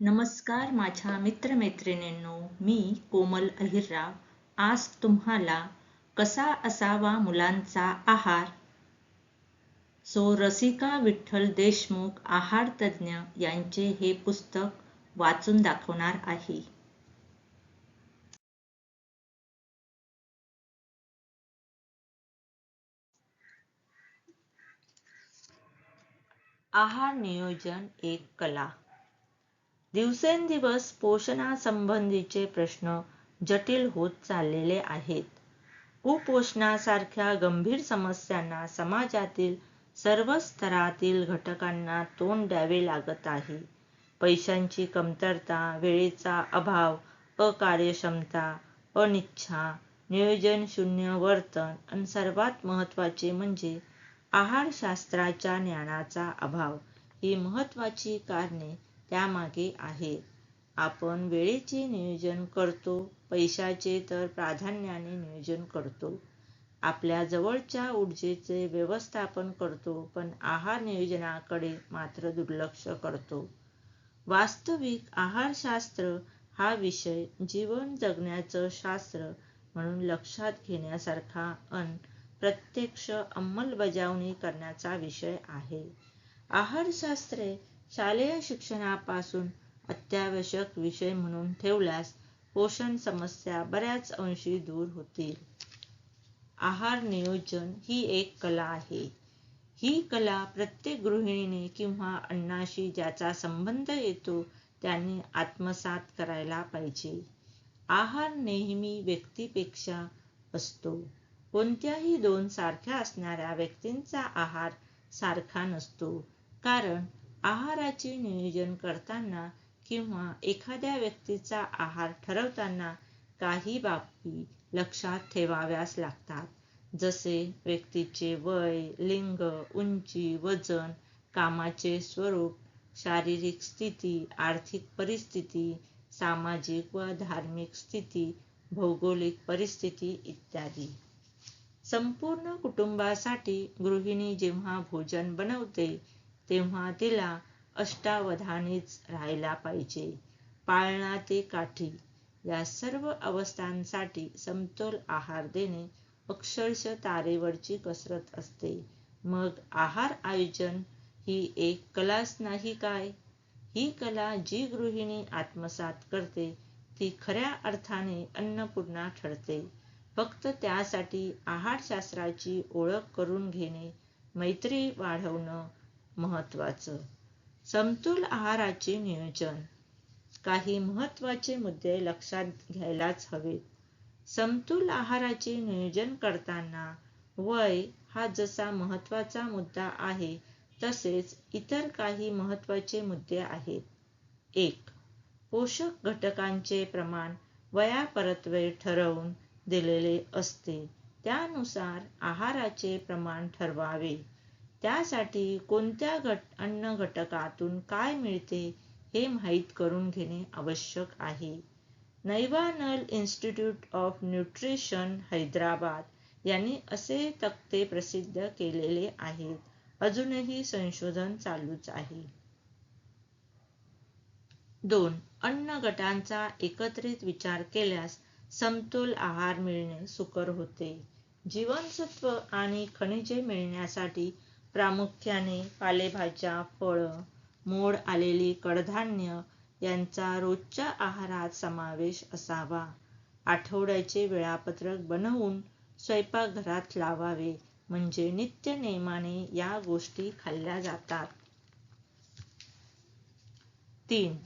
नमस्कार माझ्या मित्रमैत्रिणींनो मी कोमल अहिरराव. आज तुम्हाला कसा असावा मुलांचा आहार? सो रसिका विठ्ठल देशमुख आहार तज्ज्ञ यांचे हे पुस्तक वाचून दाखवणार आहे. आहार नियोजन एक कला. दिवसेंदिवस पोषणासंबंधीचे प्रश्न जटिल होत चाललेले आहेत. कुपोषणासारख्या गंभीर समस्यांना समाजातील सर्व स्तरातील घटकांना तोंड द्यावे लागत आहे. पैशांची कमतरता वेळेचा अभाव अकार्यक्षमता अनिच्छा नियोजन शून्य वर्तन आणि सर्वात महत्त्वाचे म्हणजे आहारशास्त्राच्या ज्ञानाचा अभाव ही महत्त्वाची कारणे त्यामागे आहे. आपण वेळेचे नियोजन करतो पैशाचे तर प्राधान्याने नियोजन करतो. आपल्या जवळच्या ऊर्जेचे व्यवस्थापन करतो पण आहार नियोजनाकडे मात्र दुर्लक्ष करतो. वास्तविक आहारशास्त्र हा विषय जीवन जगण्याचं शास्त्र म्हणून लक्षात घेण्यासारखा अन प्रत्यक्ष अंमलबजावणी करण्याचा विषय आहे. आहारशास्त्रे शालेय शिक्षणापासून अत्यावश्यक विषय म्हणून ठेवल्यास पोषण समस्या बऱ्याच अंशी दूर होतील. आहार नियोजन ही एक कला आहे. ही कला प्रत्येक गृहिणीने किंवा अन्नाशी ज्याचा संबंध येतो त्यांनी आत्मसात करायला पाहिजे. आहार नेहमी व्यक्तीपेक्षा असतो. कोणत्याही दोन सारख्या असणाऱ्या व्यक्तींचा आहार सारखा नसतो. कारण आहाराचे नियोजन करताना किंवा एखाद्या व्यक्तीचा आहार ठरवताना काही बाबी लक्षात ठेवाव्यास लागतात. जसे व्यक्तीचे वय लिंग उंची वजन कामाचे स्वरूप शारीरिक स्थिती आर्थिक परिस्थिती सामाजिक व धार्मिक स्थिती भौगोलिक परिस्थिती इत्यादी. संपूर्ण कुटुंबासाठी गृहिणी जेव्हा भोजन बनवते तेव्हा तिला अष्टावधानीच राहायला पाहिजे. पाळणा ते काठी या सर्व अवस्थांसाठी समतोल आहार देणे अक्षरश तारेवरची कसरत असते. मग आहार आयोजन ही एक कलाच नाही काय? ही कला जी गृहिणी आत्मसात करते ती खऱ्या अर्थाने अन्नपूर्णा ठरते. फक्त त्यासाठी आहारशास्त्राची ओळख करून घेणे मैत्री वाढवणं महत्वाचं समतोल आहाराचे नियोजन. काही महत्त्वाचे मुद्दे लक्षात घ्यायलाच हवेत. समतोल आहाराचे नियोजन करताना वय हा जसा महत्त्वाचा मुद्दा आहे तसेच इतर काही महत्त्वाचे मुद्दे आहेत. एक पोषक घटकांचे प्रमाण वयापरत्वे ठरवून दिलेले असते. त्यानुसार आहाराचे प्रमाण ठरवावे. त्यासाठी कोणत्या अन्न घटकातून काय मिळते हे माहीत करून घेणे आवश्यक आहे. National institute of nutrition Hyderabad यांनी असे तक्ते प्रसिद्ध केलेले आहेत. अजूनही संशोधन चालूच आहे. दोन अन्न गटांचा एकत्रित विचार केल्यास समतोल आहार मिळणे सुकर होते. जीवनसत्व आणि खनिजे मिळण्यासाठी प्रामुख्याने पालेभाज्या फळं मोड आलेली कडधान्य यांचा रोजच्या आहारात समावेश असावा. आठवड्याचे वेळापत्रक बनवून स्वयंपाकघरात लावावे म्हणजे नित्य नेमाने या गोष्टी खाल्ल्या जातात. तीन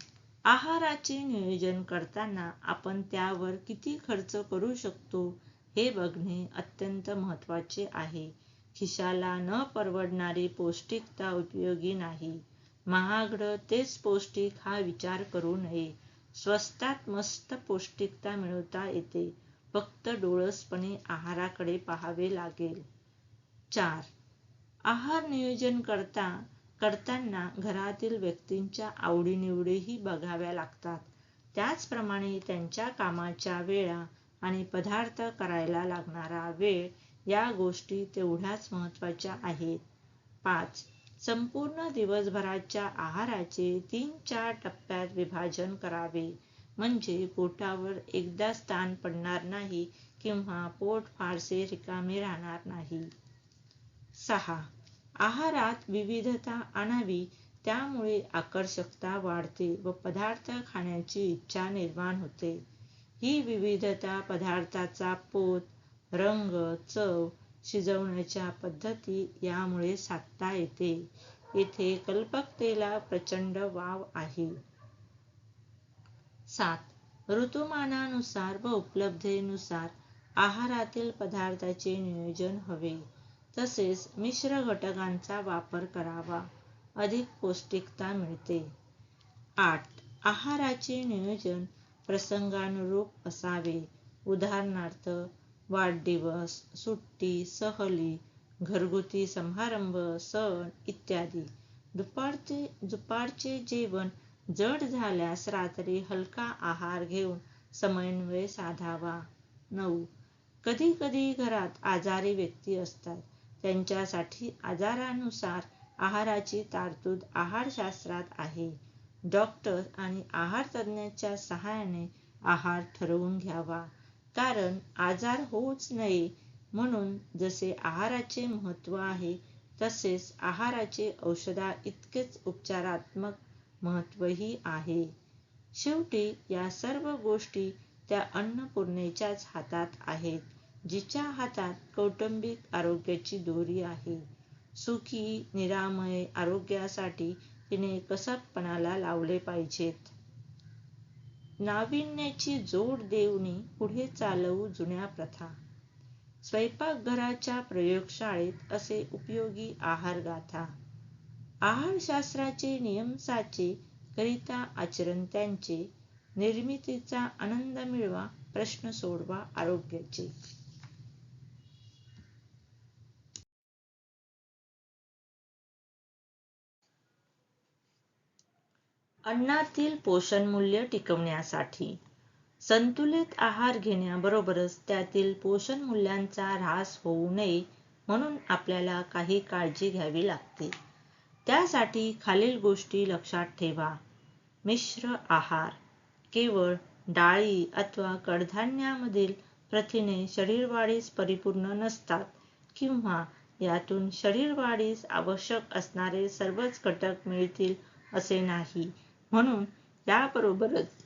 आहाराचे नियोजन करताना आपण त्यावर किती खर्च करू शकतो हे बघणे अत्यंत महत्त्वाचे आहे. खिशाला न परवडणारी पौष्टिकता उपयोगी नाही. महागडं तेच पौष्टिक हा विचार करू नये. स्वस्तात मस्त पौष्टिकता मिळवता येते. फक्त डोळसपणे आहाराकडे पाहावे लागेल. चार. आहार नियोजन करता करताना घरातील व्यक्तींच्या आवडीनिवडीही बघाव्या लागतात. त्याचप्रमाणे त्यांच्या कामाच्या वेळा आणि पदार्थ करायला लागणारा वेळ या गोष्टी तेवढ्याच महत्त्वाच्या आहेत. पाच संपूर्ण दिवसभराच्या आहाराचे तीन चार टप्प्यात विभाजन करावे. म्हणजे पोटावर एकदा स्थान पडणार नाही किंवा पोट फारसे रिकामे राहणार नाही. सहा आहारात विविधता आणावी. त्यामुळे आकर्षकता वाढते व पदार्थ खाण्याची इच्छा निर्माण होते. ही विविधता पदार्थाचा पोत रंग चव शिजवण्याच्या पद्धती यामुळे साधता येते. येथे कल्पकतेला प्रचंड वाव आहे. सात. ऋतुमानानुसार व उपलब्धतेनुसार आहारातील पदार्थाचे नियोजन हवे. तसेच मिश्र घटकांचा वापर करावा. अधिक पौष्टिकता मिळते. आठ. आहाराचे नियोजन प्रसंगानुरूप असावे. उदाहरणार्थ वाढदिवस सुट्टी सहली घरगुती समारंभ सण इत्यादी. दुपारचे दुपारचे जेवण जड झाल्यास रात्री हलका आहार घेऊन समन्वय साधावा. नऊ. कधी कधी घरात आजारी व्यक्ती असतात. त्यांच्यासाठी आजारानुसार आहाराची तरतूद आहारशास्त्रात आहे. डॉक्टर आणि आहार तज्ज्ञाच्या सहाय्याने आहार ठरवून घ्यावा. कारण आजार होऊच नये म्हणून जसे आहाराचे महत्त्व आहे तसेच आहाराचे औषधा इतकेच उपचारात्मक महत्त्वही आहे. शेवटी या सर्व गोष्टी त्या अन्नपूर्णेच्याच हातात आहेत जिच्या हातात कौटुंबिक आरोग्याची दोरी आहे. सुखी निरामय आरोग्यासाठी तिने कसबपणाला लावले पाहिजेत. नाविन्याची जोड देऊनी पुढे चालवू जुन्या प्रथा. स्वयंपाकघराच्या प्रयोगशाळेत असे उपयोगी आहार गाथा आहारशास्त्राचे नियम साचे करिता आचरण त्यांचे. निर्मितीचा आनंद मिळवा प्रश्न सोडवा आरोग्याचे. अन्नातील पोषणमूल्य टिकवण्यासाठी संतुलित आहार घेण्याबरोबरच त्यातील पोषण मूल्यांचा ऱ्हास होऊ नये म्हणून आपल्याला काही काळजी घ्यावी लागते. त्यासाठी खालील गोष्टी लक्षात ठेवा. मिश्र आहार केवळ डाळी अथवा कडधान्यामधील प्रथिने शरीरवाढीस परिपूर्ण नसतात किंवा यातून शरीरवाढीस आवश्यक असणारे सर्वच घटक मिळतील असे नाही. म्हणून याबरोबरच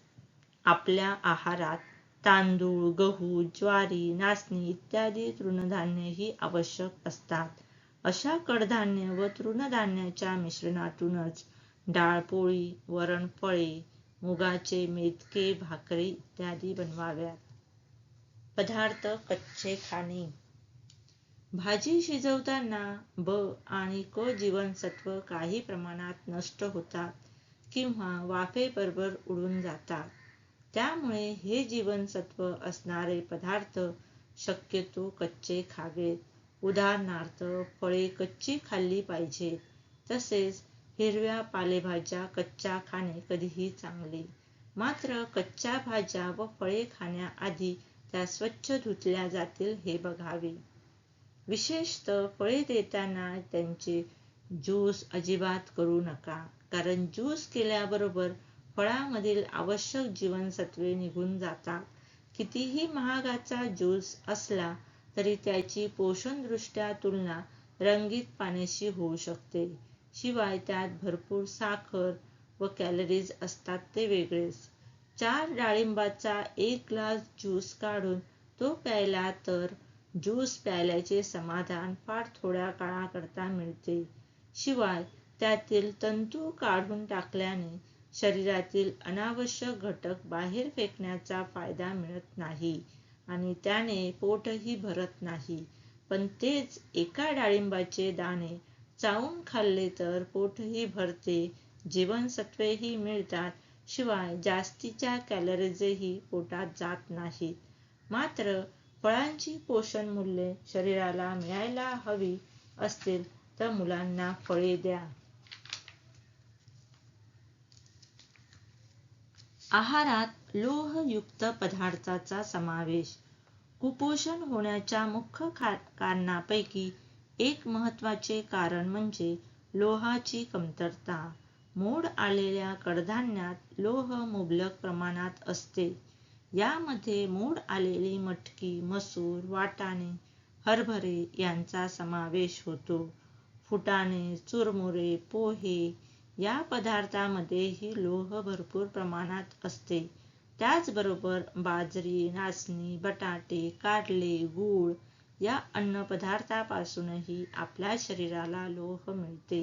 आपल्या आहारात तांदूळ गहू ज्वारी नाचणी इत्यादी तृणधान्यही आवश्यक असतात. अशा कडधान्य व तृणधान्याच्या मिश्रणातूनच डाळ पोळी वरण फळे मुगाचे मेथके भाकरी इत्यादी बनवाव्यात. पदार्थ कच्चे खाणे. भाजी शिजवताना ब आणि क जीवनसत्व काही प्रमाणात नष्ट होतात. किंवा वाफेबरोबर उडून जातात. त्यामुळे हे जीवनसत्व असणारे पदार्थ शक्यतो कच्चे खावेत. उदाहरणार्थ फळे कच्ची खाल्ली पाहिजेत. तसेच हिरव्या पालेभाज्या कच्च्या खाणे कधीही चांगले. मात्र कच्च्या भाज्या व फळे खाण्याआधी त्या स्वच्छ धुतल्या जातील हे बघावे. विशेषतः फळे देताना त्यांचे ज्यूस अजिबात करू नका. कारण ज्यूस केल्याबरोबर फळामधील आवश्यक जीवनसत्वे निघून जातात. कितीही महागाचा ज्यूस असला तरी त्याची पोषणदृष्ट्या तुलना रंगीत पाण्याशी होऊ शकते. शिवाय त्यात भरपूर साखर व कॅलरीज असतात ते वेगळेच. चार डाळिंबाचा एक ग्लास ज्यूस काढून तो प्यायला तर ज्यूस प्यायल्याचे समाधान फार थोड्या काळाकरता मिळते. शिवाय त्यातील तंतू काढून टाकल्याने शरीरातील अनावश्यक घटक बाहेर फेकण्याचा फायदा मिळत नाही आणि त्याने पोटही भरत नाही. पण तेच एका डाळिंबाचे दाणे चावून खाल्ले तर पोटही भरते जीवनसत्वेही मिळतात शिवाय जास्तीच्या कॅलरीजही पोटात जात नाहीत. मात्र फळांची पोषण मूल्ये शरीराला मिळायला हवी असतील तर मुलांना फळे द्या. आहारात लोहयुक्त पदार्थाचा समावेश. कुपोषण होण्याच्या मुख्य कारणापैकी एक महत्त्वाचे कारण म्हणजे लोहाची कमतरता. मोड आलेल्या कडधान्यात लोह मुबलक प्रमाणात असते. यामध्ये मोड आलेली मटकी मसूर वाटाणे हरभरे यांचा समावेश होतो. फुटाणे चुरमुरे पोहे या पदार्थामध्येही लोह भरपूर प्रमाणात असते. त्याचबरोबर बाजरी नाचणी बटाटे कारले गूळ या अन्नपदार्थापासूनही आपल्या शरीराला लोह मिळते.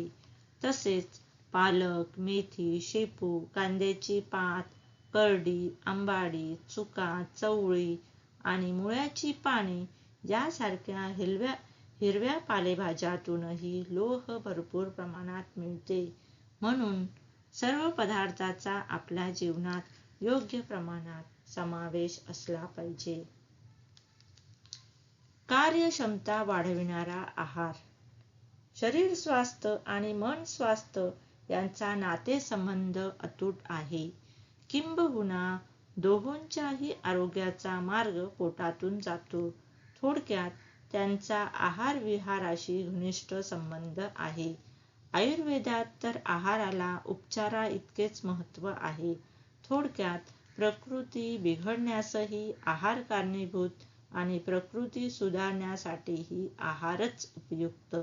तसेच पालक मेथी शेपू कांद्याची पात करडी आंबाडी चुका चवळी आणि मुळ्याची पाने यासारख्या हिरव्या हिरव्या पालेभाज्यातूनही लोह भरपूर प्रमाणात मिळते. म्हणून सर्व पदार्थाचा आपल्या जीवनात योग्य प्रमाणात समावेश असला पाहिजे. कार्यक्षमता वाढविणारा आहार शरीर स्वास्थ्य आणि मन स्वास्थ्य यांचा नातेसंबंध अतूट आहे. किंबहुना दोहोंच्याही आरोग्याचा मार्ग पोटातून जातो. थोडक्यात त्यांचा आहार विहाराशी घनिष्ठ संबंध आहे. आयुर्वेदात तर आहाराला उपचारा इतकेच महत्त्व आहे. थोडक्यात प्रकृती बिघडण्यासही आहार कारणीभूत आणि प्रकृती सुधारण्यासाठीही आहारच उपयुक्त.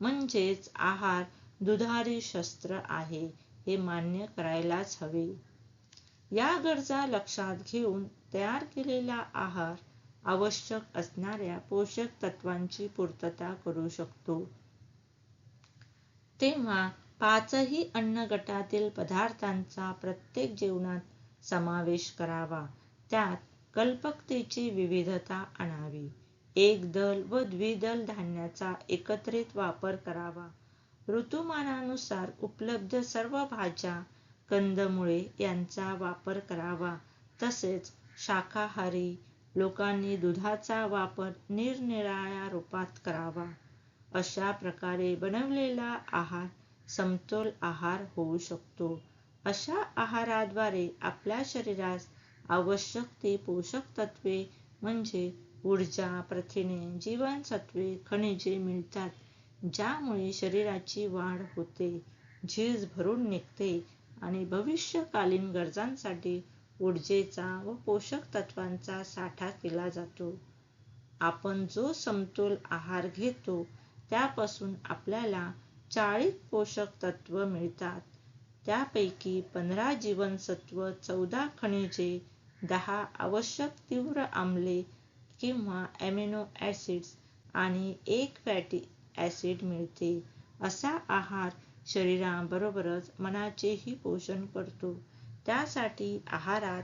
म्हणजेच आहार दुधारी शस्त्र आहे हे मान्य करायलाच हवे. या गरजा लक्षात घेऊन तयार केलेला आहार आवश्यक असणाऱ्या पोषक तत्वांची पूर्तता करू शकतो. तेव्हा पाचही अन्न गटातील पदार्थांचा प्रत्येक जेवणात समावेश करावा. त्यात कल्पकतेची विविधता आणावी. एकदल व द्विदल धान्याचा एकत्रित वापर करावा. ऋतुमानानुसार उपलब्ध सर्व भाज्या कंदमुळे यांचा वापर करावा. तसेच शाकाहारी लोकांनी दुधाचा वापर निरनिराळ्या रूपात करावा. अशा प्रकारे बनवलेला आहार समतोल आहार होऊ शकतो. अशा आहाराद्वारे आपल्या शरीरास आवश्यक ती पोषक तत्वे म्हणजे ऊर्जा प्रथिने जीवनसत्वे खनिजे मिळतात ज्यामुळे शरीराची वाढ होते झीज भरून निघते आणि भविष्यकालीन गरजांसाठी ऊर्जेचा व पोषक तत्वांचा साठा केला जातो. आपण जो समतोल आहार घेतो त्यापासून आपल्याला चाळीस पोषक तत्व मिळतात. त्यापैकी पंधरा जीवनसत्व चौदा खनिजे दहा आवश्यक तीव्र आम्ले किंवा ॲमिनो ॲसिड्स आणि एक फॅटी ॲसिड मिळते. असा आहार शरीराबरोबरच मनाचेही पोषण करतो. त्यासाठी आहारात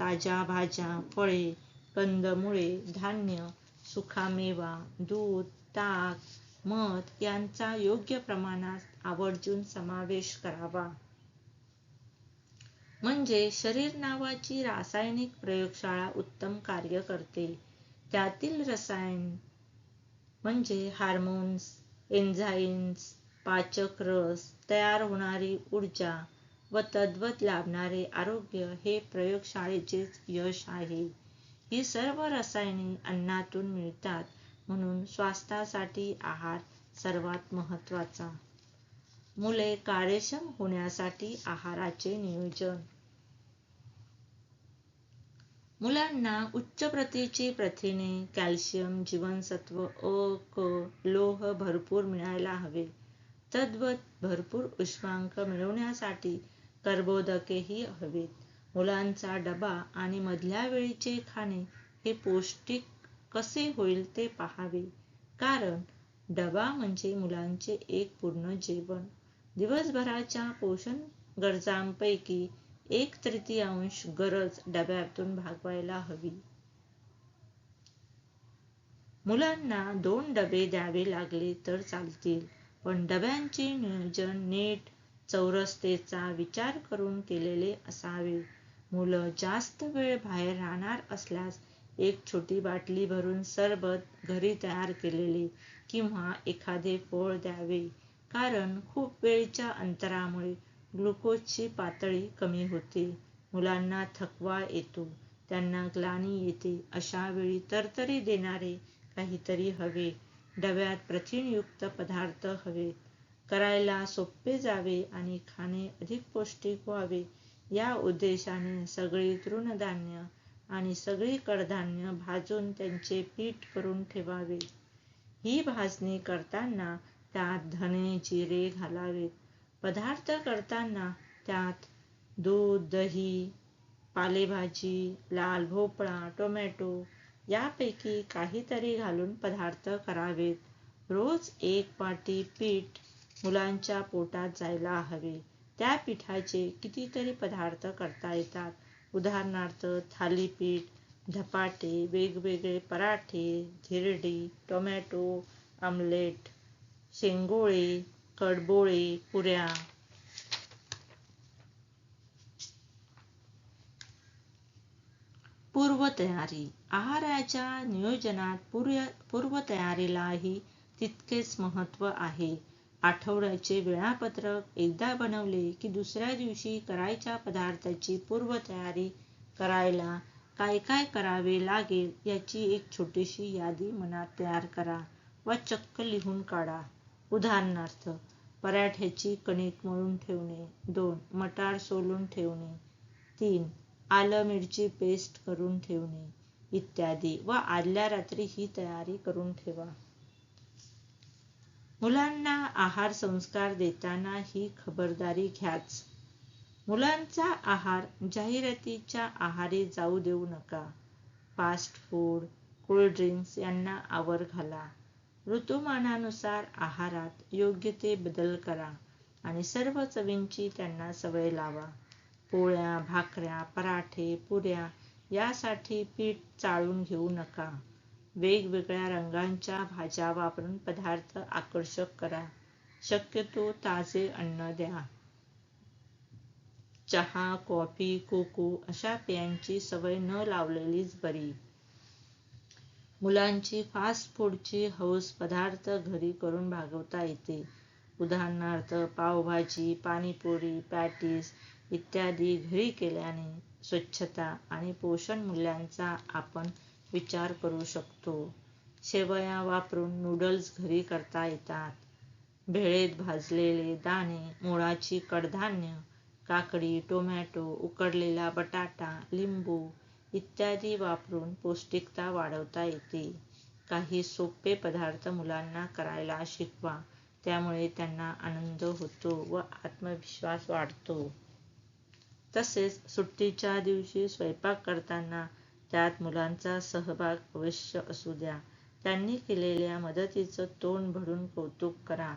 ताज्या भाज्या फळे कंदमुळे धान्य सुखामेवा दूध ताक मध यांचा योग्य प्रमाणात आवर्जून समावेश करावा. म्हणजे शरीर नावाची रासायनिक प्रयोगशाळा उत्तम कार्य करते. त्यातील रसायन म्हणजे हार्मोन्स एन्झाईम्स पाचक रस तयार होणारी ऊर्जा व तद्वत लाभणारे आरोग्य हे प्रयोगशाळेचेच यश आहे. ही सर्व रसायने अन्नातून मिळतात. म्हणून स्वास्थ्यासाठी आहार सर्वात महत्त्वाचा मुले कार्यक्षम होण्यासाठी आहाराचे नियोजन. मुलांना उच्च प्रतीची प्रथिने कॅल्शियम जीवनसत्व अ क लोह भरपूर मिळायला हवे. तद्वत भरपूर उष्मांक मिळवण्यासाठी कर्बोदकेही हवेत. मुलांचा डबा आणि मधल्या वेळीचे खाणे हे पौष्टिक कसे होईल ते पाहावे. कारण डबा म्हणजे मुलांचे एक पूर्ण जेवण. दिवसभराच्या पोषण गरजांपैकी एक तृतीयांश गरज डब्यातून भागवायला हवी. मुलांना दोन डबे द्यावे लागले तर चालतील पण डब्यांचे नियोजन नीट चौरसतेचा विचार करून केलेले असावे. मुलं जास्त वेळ बाहेर राहणार असल्यास एक छोटी बाटली भरून सरबत घरी तयार केलेले किंवा एखादे फळ द्यावे. कारण खूप वेळच्या अंतरामुळे ग्लुकोजची पातळी कमी होते. मुलांना थकवा येतो. त्यांना ग्लानी येते. अशा वेळी तरतरी देणारे काहीतरी हवे. डब्यात प्रथिनयुक्त पदार्थ हवेत करायला सोपे जावे आणि खाणे अधिक पौष्टिक व्हावे. या उद्देशाने सगळी तृणधान्य आणि सगळी कडधान्य भाजून त्यांचे पीठ करून ठेवावे. ही भाजणी करताना त्यात धणे जिरे घालावेत. पदार्थ करताना त्यात दूध दही पालेभाजी लाल भोपळा टोमॅटो यापैकी काहीतरी घालून पदार्थ करावेत. रोज एक वाटी पीठ मुलांच्या पोटात जायला हवे. त्या पिठाचे कितीतरी पदार्थ करता येतात. उदाहरणार्थ थालीपीठ धपाटे वेगवेगळे पराठे धिरडी टोमॅटो आमलेट शेंगोळे कडबोळे पुऱ्या. पूर्वतयारी. आहाराच्या नियोजनात पूर्व पूर्वतयारीलाही तितकेच महत्त्व आहे. आठवड्याचे वेळापत्रक एकदा बनवले की दुसऱ्या दिवशी करायच्या पदार्थाची पूर्वतयारी करायला काय काय करावे लागेल याची एक छोटीशी यादी मनात तयार करा व चक्क लिहून काढा. उदाहरणार्थ पराठ्याची कणिक मळून ठेवणे. दोन मटार सोलून ठेवणे. तीन आलं मिरची पेस्ट करून ठेवणे. इत्यादी व आदल्या रात्री ही तयारी करून ठेवा. मुलांना आहार संस्कार देताना ही खबरदारी घ्याच. मुलांचा आहार जाहिरातीच्या आहारी जाऊ देऊ नका. फास्ट फूड कोल्ड ड्रिंक्स यांना आवर घाला. ऋतुमानानुसार आहारात योग्य ते बदल करा आणि सर्व चवींची त्यांना सवय लावा. पोळ्या भाकऱ्या पराठे पुऱ्या यासाठी पीठ चाळून घेऊ नका. वेगवेगळ्या रंगांच्या भाज्या वापरून पदार्थ आकर्षक करा. शक्यतो ताजे अन्न द्या. चहा कॉफी कोको अशा पेयांची सवय न लावलेलीच बरी. मुलांची फास्ट फूडची हौस पदार्थ घरी करून भागवता येते. उदाहरणार्थ पावभाजी पाणीपुरी पॅटीस इत्यादी घरी केल्याने स्वच्छता आणि पोषण मूल्यांचा आपण विचार करू शकतो. शेवया वापरून नूडल्स घरी करता येतात. भेळेत भाजलेले दाणे मुळाची कडधान्य काकडी टोमॅटो उकडलेला बटाटा लिंबू इत्यादी वापरून पौष्टिकता वाढवता येते. काही सोपे पदार्थ मुलांना करायला शिकवा. त्यामुळे त्यांना आनंद होतो व आत्मविश्वास वाढतो. तसेच सुट्टीच्या दिवशी स्वयंपाक करताना त्यात मुलांचा सहभाग अवश्य असू द्या. त्यांनी केलेल्या मदतीचं तोंड भरून कौतुक करा.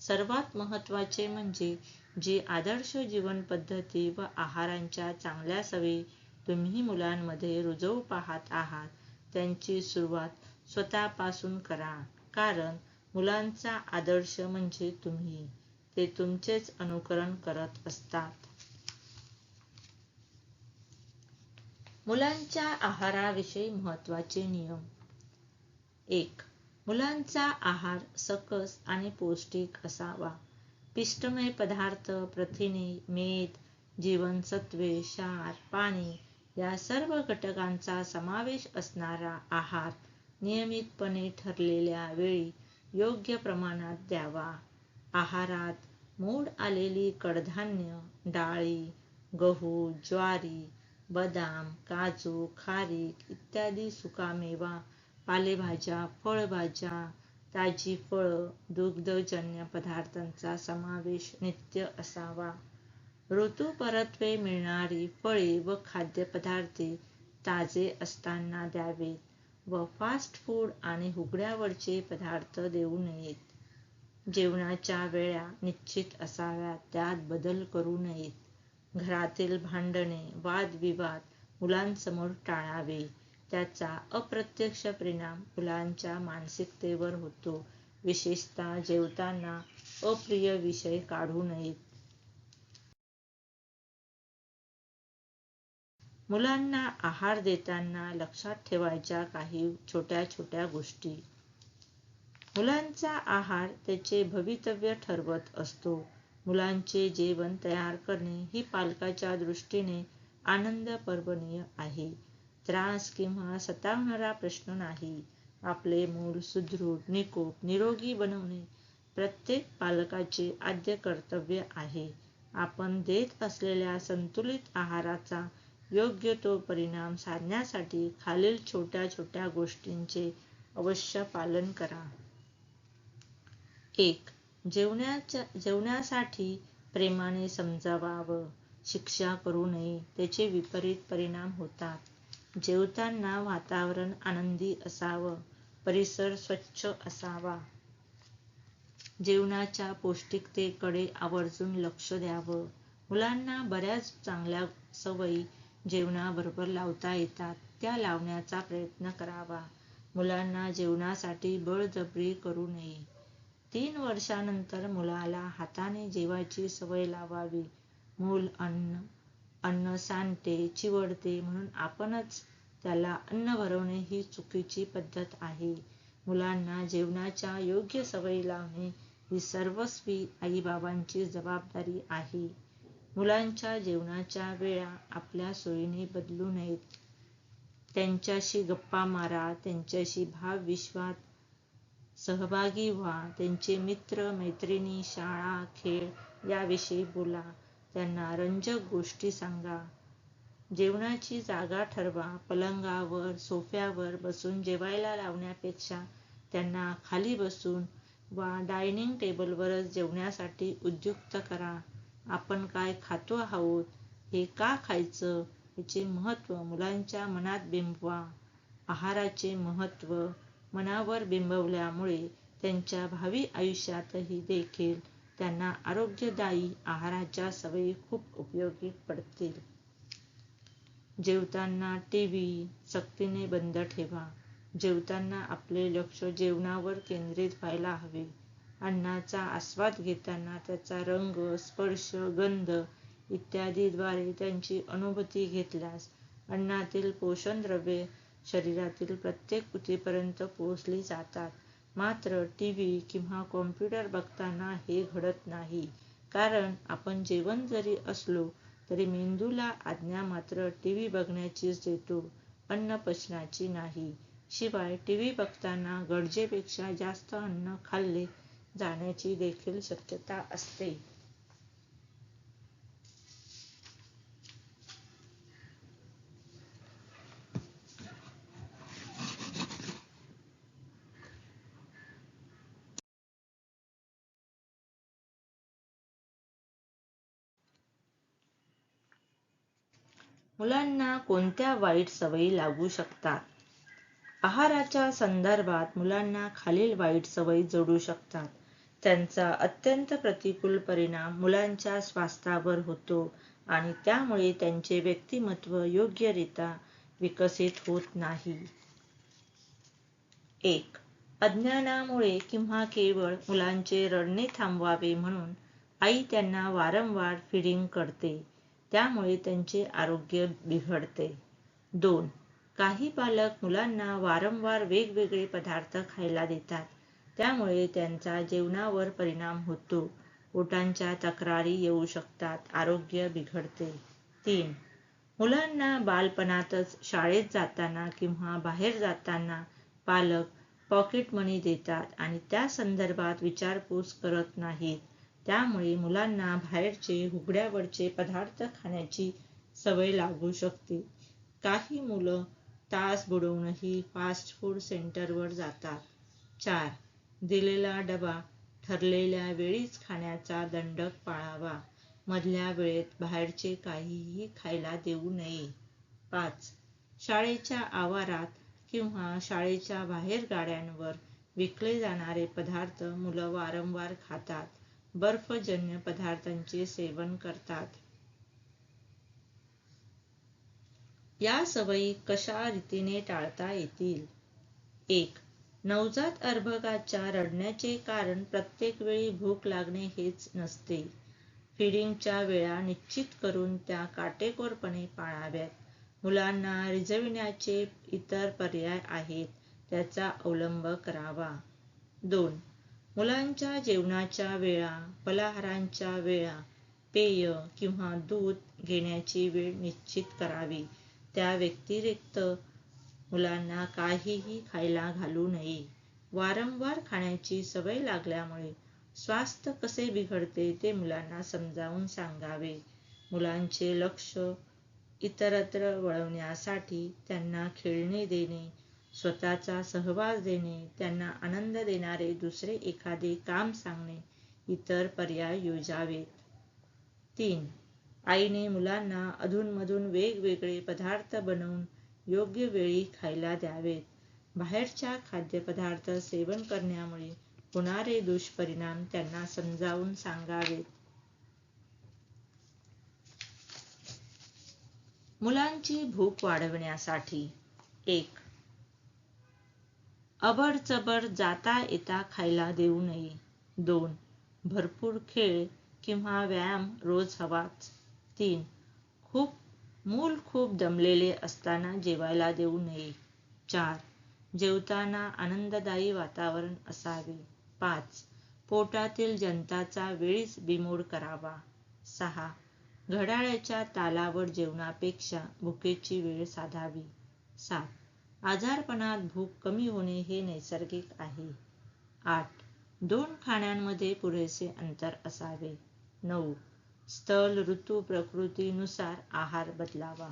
सर्वात महत्त्वाचे म्हणजे जी आदर्श जीवन पद्धती व आहारांच्या चांगल्या सवयी तुम्ही मुलांमध्ये रुजवू पाहत आहात त्यांची सुरुवात स्वतःपासून करा. कारण मुलांचा आदर्श म्हणजे तुम्ही. ते तुमचेच अनुकरण करत असतात. मुलांच्या आहाराविषयी महत्त्वाचे नियम. एक मुलांचा आहार सकस आणि पौष्टिक असावा. पिष्टमय पदार्थ प्रथिने मेद जीवनसत्वे क्षार पाणी या सर्व घटकांचा समावेश असणारा आहार नियमितपणे ठरलेल्या वेळी योग्य प्रमाणात द्यावा. आहारात मोड आलेली कडधान्य डाळी गहू ज्वारी बदाम काजू खारीक इत्यादी सुकामेवा पालेभाज्या फळभाज्या ताजी फळं दुग्धजन्य पदार्थांचा समावेश नित्य असावा. ऋतू परत्वे मिळणारी फळे व खाद्यपदार्थे ताजे असताना द्यावेत व फास्ट फूड आणि हुगड्यावरचे पदार्थ देऊ नयेत. जेवणाच्या वेळा निश्चित असाव्यात त्यात बदल करू नयेत. घरातील भांडणे वादविवाद मुलांसमोर टाळावे. त्याचा अप्रत्यक्ष परिणाम मुलांच्या मानसिकतेवर होतो. विशेषतः जेवताना अप्रिय विषय काढू नयेत. मुलांना आहार देताना लक्षात ठेवायच्या काही छोट्या छोट्या गोष्टी. मुलांचा आहार त्याचे भवितव्य ठरवत असतो. मुलांचे जेवण तयार करणे ही पालकाच्या दृष्टीने आनंद पर्वणीय आहे. त्रास किंवा सतावणारा प्रश्न नाही. आपले मूल सुदृढ निकोप निरोगी बनवणे प्रत्येक पालकाचे आद्य कर्तव्य आहे. आपण देत असलेल्या संतुलित आहाराचा योग्य तो परिणाम साधण्यासाठी खालील छोट्या छोट्या गोष्टींचे अवश्य पालन करा. एक जेवण्यासाठी प्रेमाने समजावावं शिक्षा करू नये त्याचे विपरीत परिणाम होतात. जेवताना वातावरण आनंदी असावं परिसर स्वच्छ असावा. जेवणाच्या पौष्टिकतेकडे आवर्जून लक्ष द्यावं. मुलांना बऱ्याच चांगल्या सवयी जेवणाबरोबर लावता येतात. त्या लावण्याचा प्रयत्न करावा. मुलांना जेवणासाठी बळजबरी करू नये. तीन वर्षानंतर मुलाला हाताने जेवायची सवय लावावी. मूल अन्न अन्न सांडते चिवडते म्हणून आपणच त्याला अन्न भरवणे ही चुकीची पद्धत आहे. मुलांना जेवणाच्या योग्य सवयी लावणे ही सर्वस्वी आईबाबांची जबाबदारी आहे. मुलांच्या जेवणाच्या वेळा आपल्या सोयीने बदलू नयेत. त्यांच्याशी गप्पा मारा त्यांच्याशी भावविश्वात सहभागी व्हा. त्यांचे मित्र मैत्रिणी शाळा खेळ याविषयी बोला. त्यांना रंजक गोष्टी सांगा. जेवणाची जागा ठरवा. पलंगावर सोफ्यावर बसून जेवायला लावण्यापेक्षा त्यांना खाली बसून वा डायनिंग टेबलवरच जेवण्यासाठी उद्युक्त करा. आपण काय खातो आहोत? हे का खायचं? याचे महत्त्व मुलांच्या मनात बिंबवा. आहाराचे महत्त्व मनावर बिंबवल्यामुळे त्यांच्या भावी आयुष्यातही देखील त्यांना आरोग्यदायी आहाराच्या सवयी खूप उपयोगी पडतील. जेवताना टी व्ही सक्तीने बंद ठेवा. जेवताना आपले लक्ष जेवणावर केंद्रित व्हायला हवे. अन्नाचा आस्वाद घेताना त्याचा रंग स्पर्श गंध इत्यादीद्वारे त्यांची अनुभूती घेतल्यास अन्नातील पोषण द्रव्ये शरीरातील प्रत्येक ऊतीपर्यंत पोहोचली जातात. मात्र टी व्ही किंवा कॉम्प्युटर बघताना हे घडत नाही. कारण आपण जेवण जरी असलो तरी मेंदूला आज्ञा मात्र टी व्ही बघण्याचीच देतो अन्न पचनाची नाही. शिवाय टी व्ही बघताना गरजेपेक्षा जास्त अन्न खाल्ले जाण्याची देखील शक्यता असते. मुलांना कोणत्या वाईट सवयी लागू शकतात? आहाराच्या संदर्भात मुलांना खालील वाईट सवयी जोडू शकतात. त्यांचा अत्यंत प्रतिकूल परिणाम मुलांच्या स्वास्थ्यावर होतो आणि त्यामुळे त्यांचे व्यक्तिमत्व योग्यरित्या विकसित होत नाही. एक अज्ञानामुळे किंवा केवळ मुलांचे रडणे थांबवावे म्हणून आई त्यांना वारंवार फिडिंग करते. त्यामुळे त्यांचे आरोग्य बिघडते. दोन काही पालक मुलांना वारंवार वेगवेगळे पदार्थ खायला देतात. त्यामुळे त्यांचा जेवणावर परिणाम होतो. पोटांच्या तक्रारी येऊ शकतात. आरोग्य बिघडते. तीन मुलांना बालपणातच शाळेत जाताना किंवा बाहेर जाताना पालक पॉकेट मनी देतात आणि त्या संदर्भात विचारपूस करत नाहीत. त्यामुळे मुलांना बाहेरचे उघड्यावरचे पदार्थ खाण्याची सवय लागू शकते. काही मुलं तास बुडवूनही फास्ट फूड सेंटरवर जातात. चार दिलेला डबा ठरलेल्या वेळीच खाण्याचा दंडक पाळावा. मधल्या वेळेत बाहेरचे काहीही खायला देऊ नये. पाच शाळेच्या आवारात किंवा शाळेच्या बाहेर गाड्यांवर विकले जाणारे पदार्थ मुलं वारंवार खातात. बर्फजन्य पदार्थांचे सेवन करतात. या सवयी कशा रीतीने टाळता येतील? एक नवजात अर्भकाच्या रडण्याचे कारण प्रत्येक वेळी भूक लागणे हेच नसते. फिडिंगच्या वेळा निश्चित करून त्या काटेकोरपणे पाळाव्यात. मुलांना रिझविण्याचे इतर पर्याय आहेत त्याचा अवलंब करावा. दोन मुलांच्या जेवणाच्या वेळा फलाहारांच्या वेळा पेय किंवा दूध घेण्याची वेळ निश्चित करावी. त्या व्यतिरिक्त मुलांना काहीही खायला घालू नये. वारंवार खाण्याची सवय लागल्यामुळे स्वास्थ्य कसे बिघडते ते मुलांना समजावून सांगावे. मुलांचे लक्ष इतरत्र वळवण्यासाठी त्यांना खेळणे देणे स्वतःचा सहवास देणे त्यांना आनंद देणारे दुसरे एखादे काम सांगणे इतर पर्याय योजावेत. तीन आईने मुलांना अधूनमधून वेगवेगळे पदार्थ बनवून योग्य वेळी खायला द्यावेत. बाहेरच्या खाद्यपदार्थ सेवन करण्यामुळे होणारे दुष्परिणाम त्यांना समजावून सांगावेत. मुलांची भूक वाढवण्यासाठी एक अबडचबड जाता येता खायला देऊ नये. दोन भरपूर खेळ किंवा व्यायाम रोज हवाच. तीन खूप मूल खूप दमलेले असताना जेवायला देऊ नये. चार जेवताना आनंददायी वातावरण असावे. पाच पोटातील जंताचा वेळीच बिमोड करावा. सहा घड्याळाच्या तालावर जेवणापेक्षा भुकेची वेळ साधावी. सात आजारपणात भूक कमी होणे हे नैसर्गिक आहे. आठ. दोन खाण्यांमध्ये पुरेसे अंतर असावे. नऊ. स्थल ऋतू प्रकृतीनुसार आहार बदलावा.